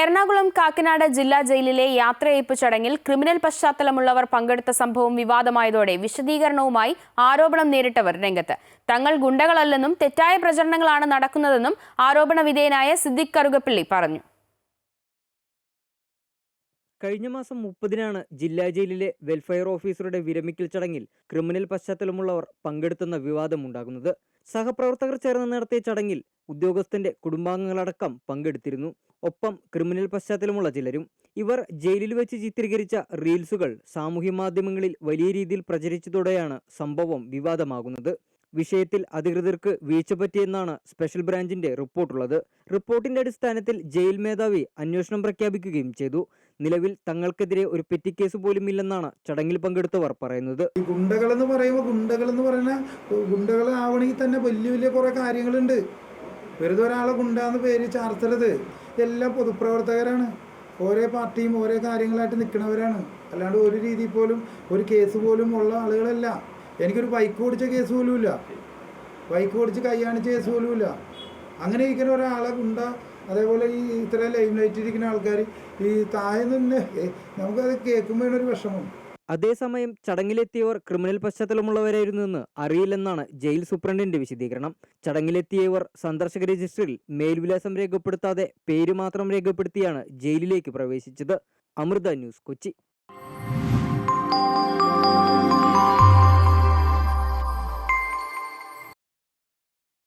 എറണാകുളം കാക്കനാട് ജില്ലാ ജയിലിലെ യാത്രയയപ്പ് ചടങ്ങിൽ ക്രിമിനൽ പശ്ചാത്തലമുള്ളവർ പങ്കെടുത്ത സംഭവം വിവാദമായതോടെ വിശദീകരണവുമായി ആരോപണം നേരിട്ടവർ രംഗത്ത്. തങ്ങൾ ഗുണ്ടകളല്ലെന്നും തെറ്റായ പ്രചരണങ്ങളാണ് നടക്കുന്നതെന്നും ആരോപണ വിധേയനായ സിദ്ദിഖ് കറുകപ്പിള്ളി പറഞ്ഞു. കഴിഞ്ഞ മാസം മുപ്പതിനാണ് ജില്ലാ ജയിലിലെ വെൽഫെയർ ഓഫീസറുടെ വിരമിക്കൽ ചടങ്ങിൽ ക്രിമിനൽ പശ്ചാത്തലമുള്ളവർ പങ്കെടുത്തുന്ന വിവാദമുണ്ടാകുന്നത്. സഹപ്രവർത്തകർ ചേർന്ന് നടത്തിയ ചടങ്ങിൽ ഉദ്യോഗസ്ഥന്റെ കുടുംബാംഗങ്ങളടക്കം പങ്കെടുത്തിരുന്നു. ഒപ്പം ക്രിമിനൽ പശ്ചാത്തലമുള്ള ചിലരും ഇവർ ജയിലിൽ വെച്ച് ചിത്രീകരിച്ച റീൽസുകൾ സാമൂഹ്യ മാധ്യമങ്ങളിൽ വലിയ രീതിയിൽ പ്രചരിച്ചതോടെയാണ് സംഭവം വിവാദമാകുന്നത്. വിഷയത്തിൽ അധികൃതർക്ക് വീഴ്ച പറ്റിയെന്നാണ് സ്പെഷ്യൽ ബ്രാഞ്ചിന്റെ റിപ്പോർട്ടുള്ളത്. റിപ്പോർട്ടിന്റെ അടിസ്ഥാനത്തിൽ ജയിൽ മേധാവി അന്വേഷണം പ്രഖ്യാപിക്കുകയും ചെയ്തു. നിലവിൽ തങ്ങൾക്കെതിരെ ഒരു പെറ്റി കേസ് പോലും ഇല്ലെന്നാണ് ചടങ്ങിൽ പങ്കെടുത്തവർ പറയുന്നത്. ഗുണ്ടകൾ എന്ന് പറയുമ്പോൾ ഗുണ്ടകൾ എന്ന് പറയുന്ന ഗുണ്ടകൾ ആവണമെങ്കിൽ തന്നെ വലിയ വലിയ കുറെ കാര്യങ്ങളുണ്ട്. വെറുതെ ഒരാളെ ഗുണ്ടാന്ന് പേര് ചാർത്തരുത് എല്ലാം പൊതുപ്രവർത്തകരാണ്. ഓരോ പാർട്ടിയും ഓരോ കാര്യങ്ങളായിട്ട് നിൽക്കുന്നവരാണ് അല്ലാണ്ട് ഒരു രീതിയിൽ പോലും ഒരു കേസ് പോലും ഉള്ള ആളുകളല്ല. എനിക്കൊരു ബൈക്ക് ഓടിച്ച കേസ് പോലും ഇല്ല ബൈക്ക് ഓടിച്ച് കൈയാണിച്ച കേസ് പോലും ഇല്ല അങ്ങനെ ഇരിക്കുന്ന ഒരാളെ ഗുണ്ട അതേപോലെ ഈ ഇത്ര ലൈം ലൈറ്റ് ഇരിക്കുന്ന ആൾക്കാർ ഈ താഴെ നിന്ന് നമുക്കത് കേൾക്കുമ്പോഴാണ് ഒരു വിഷമം. അതേസമയം ചടങ്ങിലെത്തിയവർ ക്രിമിനൽ പശ്ചാത്തലമുള്ളവരായിരുന്നുവെന്ന് അറിയില്ലെന്നാണ് ജയിൽ സൂപ്രണ്ടിന്റെ വിശദീകരണം. ചടങ്ങിലെത്തിയവർ സന്ദർശക രജിസ്റ്ററിൽ മേൽവിലാസം രേഖപ്പെടുത്താതെ പേര് മാത്രം രേഖപ്പെടുത്തിയാണ് ജയിലിലേക്ക് പ്രവേശിച്ചത്. അമൃത ന്യൂസ് കൊച്ചി.